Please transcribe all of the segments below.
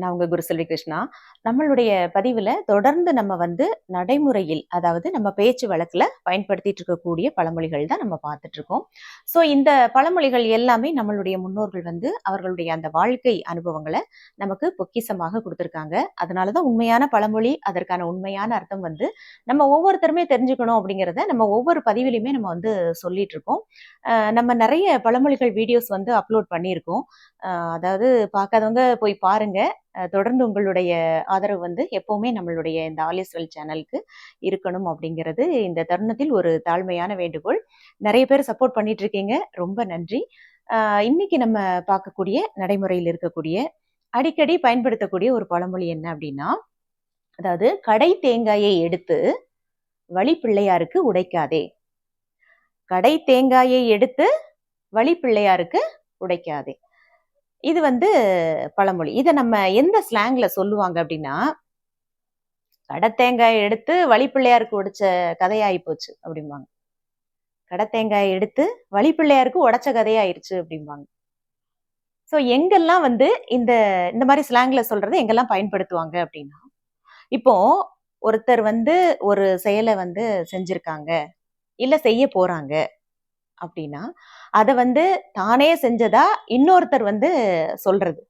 நான் உங்க குருசெல்வி கிருஷ்ணா. நம்மளுடைய பதிவுல தொடர்ந்து நம்ம வந்து நடைமுறையில் அதாவது நம்ம பேச்சு வழக்குல பயன்படுத்திட்டு இருக்கக்கூடிய பழமொழிகள் தான் நம்ம பார்த்துட்டு இருக்கோம். ஸோ இந்த பழமொழிகள் எல்லாமே நம்மளுடைய முன்னோர்கள் வந்து அவர்களுடைய அந்த வாழ்க்கை அனுபவங்களை நமக்கு பொக்கிசமாக கொடுத்துருக்காங்க. அதனாலதான் உண்மையான பழமொழி அதற்கான உண்மையான அர்த்தம் வந்து நம்ம ஒவ்வொருத்தருமே தெரிஞ்சுக்கணும் அப்படிங்கிறத நம்ம ஒவ்வொரு பதிவிலையுமே நம்ம வந்து சொல்லிட்டு இருக்கோம். நம்ம நிறைய பழமொழிகள் வீடியோஸ் வந்து அப்லோட் பண்ணியிருக்கோம். அதாவது பார்க்காதவங்க போய் பாருங்க. தொடர்ந்து உங்களுடைய ஆதரவு வந்து எப்பவுமே நம்மளுடைய இந்த ஆலியஸ்வெல் சேனலுக்கு இருக்கணும் அப்படிங்கிறது இந்த தருணத்தில் ஒரு தாழ்மையான வேண்டுகோள். நிறைய பேர் சப்போர்ட் பண்ணிட்டு இருக்கீங்க ரொம்ப நன்றி. இன்னைக்கு நம்ம பார்க்கக்கூடிய நடைமுறையில் இருக்கக்கூடிய அடிக்கடி பயன்படுத்தக்கூடிய ஒரு பழமொழி என்ன அப்படின்னா அதாவது கடை தேங்காயை எடுத்து வழி பிள்ளையாருக்கு உடைக்காதே. கடை தேங்காயை எடுத்து வழி பிள்ளையாருக்கு உடைக்காதே. இது வந்து பழமொழி. இதை நம்ம எந்த ஸ்லாங்ல சொல்லுவாங்க அப்படின்னா கடத்தேங்காய் எடுத்து வழி பிள்ளையாருக்கு உடைச்ச கதையாயி போச்சு அப்படிம்பாங்க. கடத்தேங்காய் எடுத்து வழி பிள்ளையாருக்கு உடைச்ச கதையாயிருச்சு அப்படிம்பாங்க. ஸோ எங்கெல்லாம் வந்து இந்த இந்த மாதிரி ஸ்லாங்ல சொல்றதை எங்கெல்லாம் பயன்படுத்துவாங்க அப்படின்னா இப்போ ஒருத்தர் வந்து ஒரு செயலை வந்து செஞ்சிருக்காங்க இல்ல செய்ய போறாங்க அப்படின்னா அதை வந்து தானே செஞ்சதா இன்னொருத்தர் வந்து சொல்றது.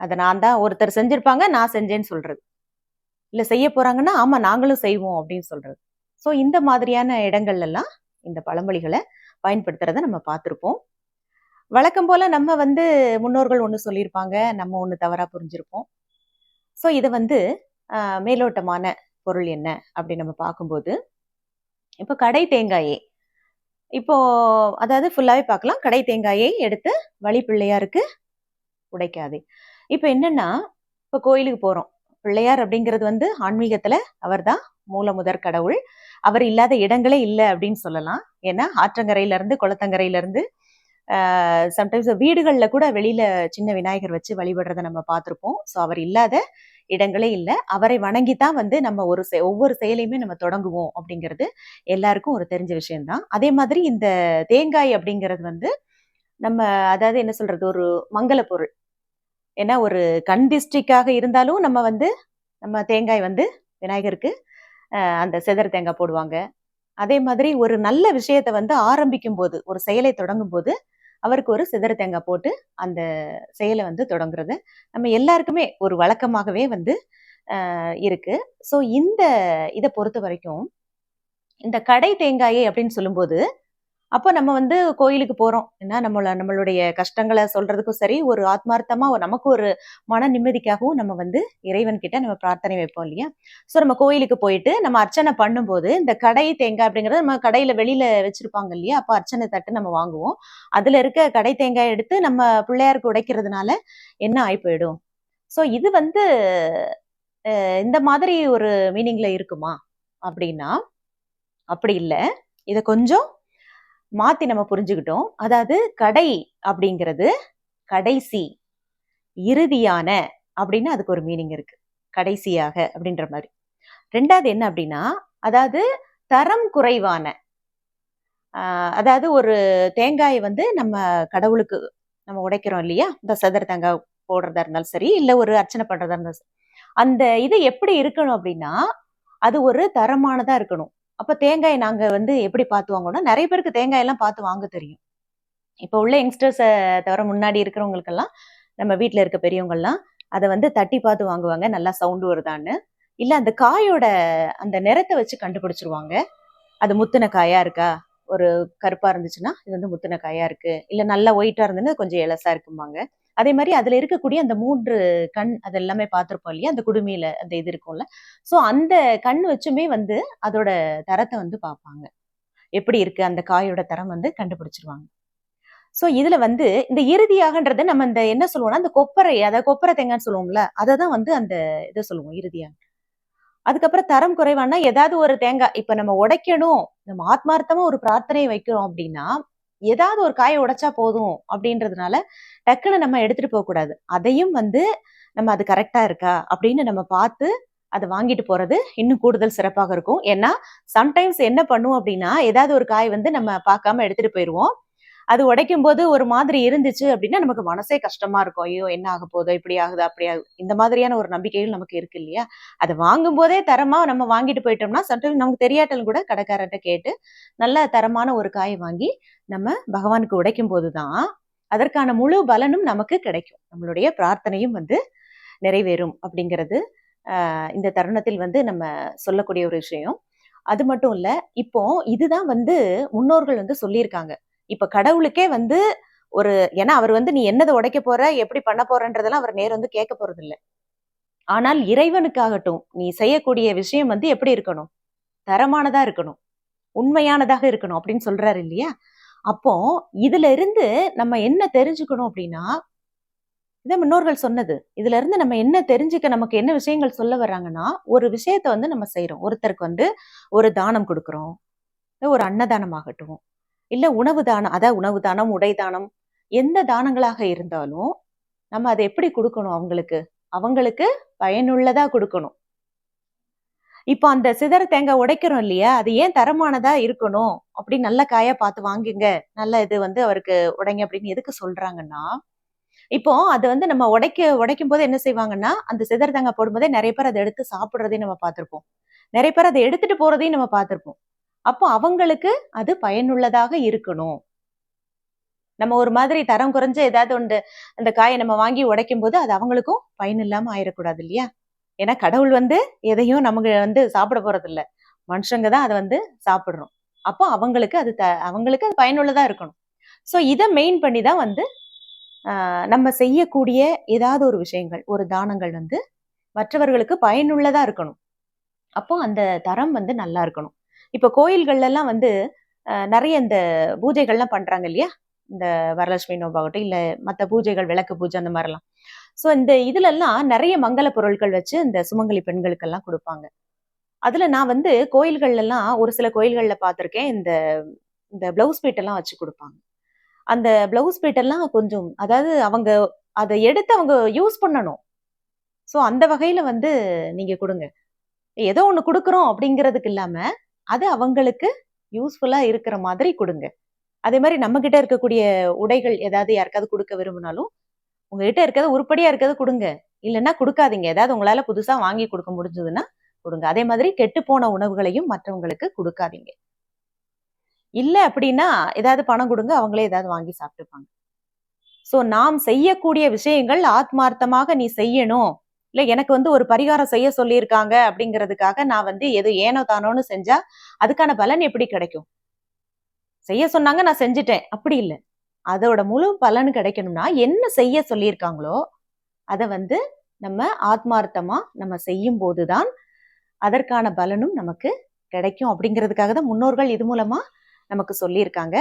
அதை நான் தான் ஒருத்தர் செஞ்சிருப்பாங்க நான் செஞ்சேன்னு சொல்றது. இல்லை செய்ய போறாங்கன்னா ஆமா நாங்களும் செய்வோம் அப்படின்னு சொல்றது. ஸோ இந்த மாதிரியான இடங்கள்ல எல்லாம் இந்த பழமொழிகளை பயன்படுத்துறத நம்ம பார்த்துருப்போம். வழக்கம் போல நம்ம வந்து முன்னோர்கள் ஒன்று சொல்லியிருப்பாங்க நம்ம ஒன்று தவறாக புரிஞ்சிருப்போம். ஸோ இதை வந்து மேலோட்டமான பொருள் என்ன அப்படின்னு நம்ம பார்க்கும்போது இப்போ கடை தேங்காயே இப்போ அதாவது ஃபுல்லாகவே பார்க்கலாம். கடை தேங்காயை எடுத்து வழி பிள்ளையாருக்கு உடைக்காதே. இப்போ என்னன்னா இப்போ கோயிலுக்கு போகிறோம் பிள்ளையார் அப்படிங்கிறது வந்து ஆன்மீகத்தில் அவர் தான் மூல முதற் கடவுள். அவர் இல்லாத இடங்களே இல்லை அப்படின்னு சொல்லலாம். ஏன்னா ஆற்றங்கரையிலேருந்து குளத்தங்கரையிலேருந்து சம்டைம்ஸ் வீடுகளில் கூட வெளியில் சின்ன விநாயகர் வச்சு வழிபடுறதை நம்ம பார்த்துருப்போம். ஸோ அவர் இல்லாத இடங்களே இல்லை. அவரை வணங்கி தான் வந்து நம்ம ஒரு செ- ஒவ்வொரு செயலையுமே நம்ம தொடங்குவோம் அப்படிங்கிறது எல்லாருக்கும் ஒரு தெரிஞ்ச விஷயம்தான். அதே மாதிரி இந்த தேங்காய் அப்படிங்கிறது வந்து நம்ம அதாவது என்ன சொல்றது ஒரு மங்கள பொருள். ஏன்னா ஒரு கண் டிஸ்ட்ரிக்டாக இருந்தாலும் நம்ம வந்து நம்ம தேங்காய் வந்து விநாயகருக்கு அந்த செதர் தேங்காய் போடுவாங்க. அதே மாதிரி ஒரு நல்ல விஷயத்தை வந்து ஆரம்பிக்கும் போது ஒரு செயலை தொடங்கும் போது அவருக்கு ஒரு சிதற தேங்காய் போட்டு அந்த செயலை வந்து தொடங்குறது. நம்ம எல்லாருக்குமே ஒரு வழக்கமாகவே வந்து இருக்கு. ஸோ இந்த இதை பொறுத்த வரைக்கும் இந்த கடை தேங்காயை அப்படின்னு சொல்லும்போது அப்போ நம்ம வந்து கோயிலுக்கு போறோம். ஏன்னா நம்மள நம்மளுடைய கஷ்டங்களை சொல்றதுக்கும் சரி ஒரு ஆத்மார்த்தமா ஒரு- நமக்கு ஒரு மன நிம்மதிக்காகவும் நம்ம வந்து இறைவன் கிட்ட நம்ம பிரார்த்தனை வைப்போம் இல்லையா? ஸோ நம்ம கோயிலுக்கு போயிட்டு நம்ம அர்ச்சனை பண்ணும்போது இந்த கடை தேங்காய் அப்படிங்கறது நம்ம கடையில வெளியில வச்சிருப்பாங்க இல்லையா? அப்போ அர்ச்சனை தட்டு நம்ம வாங்குவோம். அதுல இருக்க கடை தேங்காய் எடுத்து நம்ம பிள்ளையாருக்கு உடைக்கிறதுனால என்ன ஆகி போயிடும் ஸோ இது வந்து இந்த மாதிரி ஒரு மீனிங்ல இருக்குமா? அப்படின்னா அப்படி இல்லை. இதை கொஞ்சம் மாத்தி நம்ம புரிஞ்சுக்கிட்டோம். அதாவது கடை அப்படிங்கிறது கடைசி இறுதியான அப்படின்னு அதுக்கு ஒரு மீனிங் இருக்கு. கடைசியாக அப்படின்ற மாதிரி. ரெண்டாவது என்ன அப்படின்னா அதாவது தரம் குறைவான அதாவது ஒரு தேங்காயை வந்து நம்ம கடவுளுக்கு நம்ம உடைக்கிறோம் இல்லையா? இந்த சதுர தேங்காய் போடுறதா இருந்தாலும் சரி இல்லை ஒரு அர்ச்சனை பண்றதா இருந்தாலும் சரி. அந்த இது எப்படி இருக்கணும் அப்படின்னா அது ஒரு தரமானதா இருக்கணும். அப்ப தேங்காய் நாங்க வந்து எப்படி பார்த்து வாங்கணும்னா நிறைய பேருக்கு தேங்காய் எல்லாம் பார்த்து வாங்க தெரியும். இப்போ உள்ள யங்ஸ்டர்ஸை தவிர முன்னாடி இருக்கிறவங்களுக்கெல்லாம் நம்ம வீட்டில் இருக்க பெரியவங்கெல்லாம் அதை வந்து தட்டி பார்த்து வாங்குவாங்க. நல்லா சவுண்டு வருதான்னு. இல்லை அந்த காயோட அந்த நிறத்தை வச்சு கண்டுபிடிச்சிருவாங்க. அது முத்தின காயா இருக்கா? ஒரு கருப்பா இருந்துச்சுன்னா இது வந்து முத்தின காயா இருக்கு. இல்லை நல்லா ஒயிட்டா இருந்ததுன்னா கொஞ்சம் இலசா இருக்கும்பாங்க. அதே மாதிரி அதுல இருக்கக்கூடிய அந்த மூன்று கண் அது எல்லாமே பார்த்திருப்போம் இல்லையா? அந்த குடுமையில அந்த இது இருக்கும்ல. ஸோ அந்த கண் வச்சுமே வந்து அதோட தரத்தை வந்து பார்ப்பாங்க. எப்படி இருக்கு? அந்த காயோட தரம் வந்து கண்டுபிடிச்சிருவாங்க. ஸோ இதுல வந்து இந்த இறுதியாகன்றது நம்ம இந்த என்ன சொல்லுவோம்னா அந்த கொப்பரை அதாவது கொப்பரை தேங்காய்னு சொல்லுவோம்ல அதை தான் வந்து அந்த இதை சொல்லுவோம் இறுதியாக. அதுக்கப்புறம் தரம் குறைவானா ஏதாவது ஒரு தேங்காய் இப்ப நம்ம உடைக்கணும் நம்ம ஆத்மார்த்தமா ஒரு பிரார்த்தனை வைக்கிறோம் அப்படின்னா ஏதாவது ஒரு காயை உடைச்சா போதும் அப்படின்றதுனால டக்குன்னு நம்ம எடுத்துட்டு போக கூடாது. அதையும் வந்து நம்ம அது கரெக்டா இருக்கா அப்படின்னு நம்ம பார்த்து அதை வாங்கிட்டு போறது இன்னும் கூடுதல் சிறப்பாக இருக்கும். ஏன்னா சம்டைம்ஸ் என்ன பண்ணுவோம் அப்படின்னா ஏதாவது ஒரு காய் வந்து நம்ம பார்க்காம எடுத்துட்டு போயிடுவோம் அது உடைக்கும் போது ஒரு மாதிரி இருந்துச்சு அப்படின்னா நமக்கு மனசே கஷ்டமா இருக்கும். ஐயோ என்ன ஆக போதோ இப்படி ஆகுதோ? அப்படி ஆகுது? இந்த மாதிரியான ஒரு நம்பிக்கைகள் நமக்கு இருக்கு இல்லையா? அதை வாங்கும் போதே தரமா நம்ம வாங்கிட்டு போயிட்டோம்னா சம்டைம் நமக்கு தெரியாட்டல் கூட கடைக்காரர்கிட்ட கேட்டு நல்ல தரமான ஒரு காயை வாங்கி நம்ம பகவானுக்கு உடைக்கும் போதுதான் அதற்கான முழு பலனும் நமக்கு கிடைக்கும். நம்மளுடைய பிரார்த்தனையும் வந்து நிறைவேறும் அப்படிங்கிறது இந்த தருணத்தில் வந்து நம்ம சொல்லக்கூடிய ஒரு விஷயம். அது மட்டும் இல்லை இப்போ இதுதான் வந்து முன்னோர்கள் வந்து சொல்லியிருக்காங்க. இப்ப கடவுளுக்கே வந்து ஒரு ஏன்னா அவர் வந்து நீ என்னதை உடைக்க போற எப்படி பண்ண போறன்றதெல்லாம் அவர் நேர் வந்து கேட்க போறது இல்லை ஆனால் இறைவனுக்காகட்டும் நீ செய்யக்கூடிய விஷயம் வந்து எப்படி இருக்கணும்? தரமானதா இருக்கணும். உண்மையானதாக இருக்கணும் அப்படின்னு சொல்றாரு இல்லையா? அப்போ இதுல இருந்து நம்ம என்ன தெரிஞ்சுக்கணும் அப்படின்னா இதை முன்னோர்கள் சொன்னது. இதுல இருந்து நம்ம என்ன தெரிஞ்சுக்க நமக்கு என்ன விஷயங்கள் சொல்ல வர்றாங்கன்னா ஒரு விஷயத்த வந்து நம்ம செய்யறோம் ஒருத்தருக்கு வந்து ஒரு தானம் கொடுக்குறோம். ஒரு அன்னதானம் ஆகட்டும் இல்ல உணவு தானம் அதான் உணவு தானம் உடை தானம் எந்த தானங்களாக இருந்தாலும் நம்ம அதை எப்படி கொடுக்கணும் அவங்களுக்கு? அவங்களுக்கு பயனுள்ளதா கொடுக்கணும். இப்போ அந்த சிதற தேங்காய் உடைக்கிறோம் இல்லையா? அது ஏன் தரமானதா இருக்கணும்? அப்படி நல்ல காயா பார்த்து வாங்குங்க. நல்ல இது வந்து அவருக்கு உடைங்க அப்படின்னு எதுக்கு சொல்றாங்கன்னா இப்போ அது வந்து நம்ம உடைக்க உடைக்கும் போது என்ன செய்வாங்கன்னா அந்த சிதற தேங்காய் போடும்போதே நிறைய பேர் அதை எடுத்து சாப்பிடுறதையும் நம்ம பார்த்திருப்போம். நிறைய பேர் அதை எடுத்துட்டு போறதையும் நம்ம பார்த்திருப்போம். அப்போ அவங்களுக்கு அது பயனுள்ளதாக இருக்கணும். நம்ம ஒரு மாதிரி தரம் குறைஞ்ச ஏதாவது ஒன்று அந்த காயை நம்ம வாங்கி உடைக்கும் போது அது அவங்களுக்கும் பயன் இல்லாம ஆயிடக்கூடாது இல்லையா? ஏன்னா கடவுள் வந்து எதையும் நமக்கு வந்து சாப்பிட போறது இல்ல மனுஷங்க தான் அதை வந்து சாப்பிடுறோம். அப்போ அவங்களுக்கு அது த அவங்களுக்கு அது பயனுள்ளதா இருக்கணும். ஸோ இதை மெயின் பண்ணி தான் வந்து ஆஹ் நம்ம செய்யக்கூடிய ஏதாவது ஒரு விஷயங்கள் ஒரு தானங்கள் வந்து மற்றவர்களுக்கு பயனுள்ளதா இருக்கணும். அப்போ அந்த தரம் வந்து நல்லா இருக்கணும். இப்போ கோயில்கள்ல எல்லாம் வந்து நிறைய இந்த பூஜைகள்லாம் பண்றாங்க இல்லையா? இந்த வரலட்சுமி நோம்பாகட்டும் இல்ல மற்ற பூஜைகள் விளக்கு பூஜை அந்த மாதிரிலாம். ஸோ இந்த இதுலல்லாம் நிறைய மங்கள பொருட்கள் வச்சு இந்த சுமங்கலி பெண்களுக்கெல்லாம் கொடுப்பாங்க. அதுல நான் வந்து கோயில்கள்ல எல்லாம் ஒரு சில கோயில்கள்ல பார்த்துருக்கேன். இந்த இந்த பிளவுஸ் பீட்டெல்லாம் வச்சு கொடுப்பாங்க. அந்த பிளவுஸ் பீட்டெல்லாம் கொஞ்சம் அதாவது அவங்க அதை எடுத்து அவங்க யூஸ் பண்ணணும். ஸோ அந்த வகையில வந்து நீங்க கொடுங்க. ஏதோ ஒண்ணு கொடுக்குறோம் அப்படிங்கிறதுக்கு இல்லாம அது அவங்களுக்கு யூஸ்ஃபுல்லா இருக்கிற மாதிரி கொடுங்க. அதே மாதிரி நம்ம கிட்ட இருக்கக்கூடிய உடைகள் ஏதாவது யாருக்காவது கொடுக்க விரும்பினாலும் உங்ககிட்ட இருக்கிறது உருப்படியா இருக்கிறது கொடுங்க. இல்லைன்னா கொடுக்காதீங்க. ஏதாவது உங்களால புதுசா வாங்கி கொடுக்க முடிஞ்சதுன்னா கொடுங்க. அதே மாதிரி கெட்டு போன உணவுகளையும் மற்றவங்களுக்கு கொடுக்காதீங்க. இல்ல அப்படின்னா ஏதாவது பணம் கொடுங்க அவங்களே ஏதாவது வாங்கி சாப்பிட்டுப்பாங்க. சோ நாம் செய்யக்கூடிய விஷயங்கள் ஆத்மார்த்தமாக நீ செய்யணும். இல்ல எனக்கு வந்து ஒரு பரிகாரம் செய்ய சொல்லியிருக்காங்க அப்படிங்கிறதுக்காக நான் வந்து எது ஏனோ தானோன்னு செஞ்சா அதுக்கான பலன் எப்படி கிடைக்கும்? செய்ய சொன்னாங்க நான் செஞ்சுட்டேன். அப்படி இல்லை. அதோட முழு பலன் கிடைக்கணும்னா என்ன செய்ய சொல்லியிருக்காங்களோ அதை வந்து நம்ம ஆத்மார்த்தமா நம்ம செய்யும் போதுதான் அதற்கான பலனும் நமக்கு கிடைக்கும் அப்படிங்கிறதுக்காக தான் முன்னோர்கள் இது மூலமா நமக்கு சொல்லியிருக்காங்க.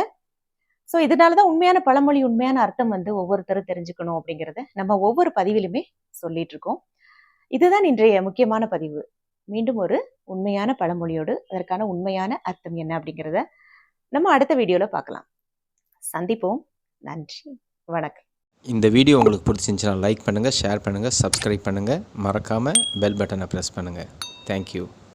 ஸோ இதனாலதான் உண்மையான பழமொழி உண்மையான அர்த்தம் வந்து ஒவ்வொருத்தரும் தெரிஞ்சுக்கணும் அப்படிங்கிறத நம்ம ஒவ்வொரு பதிவிலுமே சொல்லிட்டு இருக்கோம். இதுதான் இன்றைய முக்கியமான பதிவு. மீண்டும் ஒரு உண்மையான பழமொழியோடு அதற்கான உண்மையான அர்த்தம் என்ன அப்படிங்கிறத நம்ம அடுத்த வீடியோவில் பார்க்கலாம். சந்திப்போம். நன்றி. வணக்கம். இந்த வீடியோ உங்களுக்கு பிடிச்சிருந்துச்சுன்னா லைக் பண்ணுங்கள் ஷேர் பண்ணுங்கள் சப்ஸ்கிரைப் பண்ணுங்கள் மறக்காமல் பெல் பட்டனை ப்ரெஸ் பண்ணுங்கள் தேங்க்யூ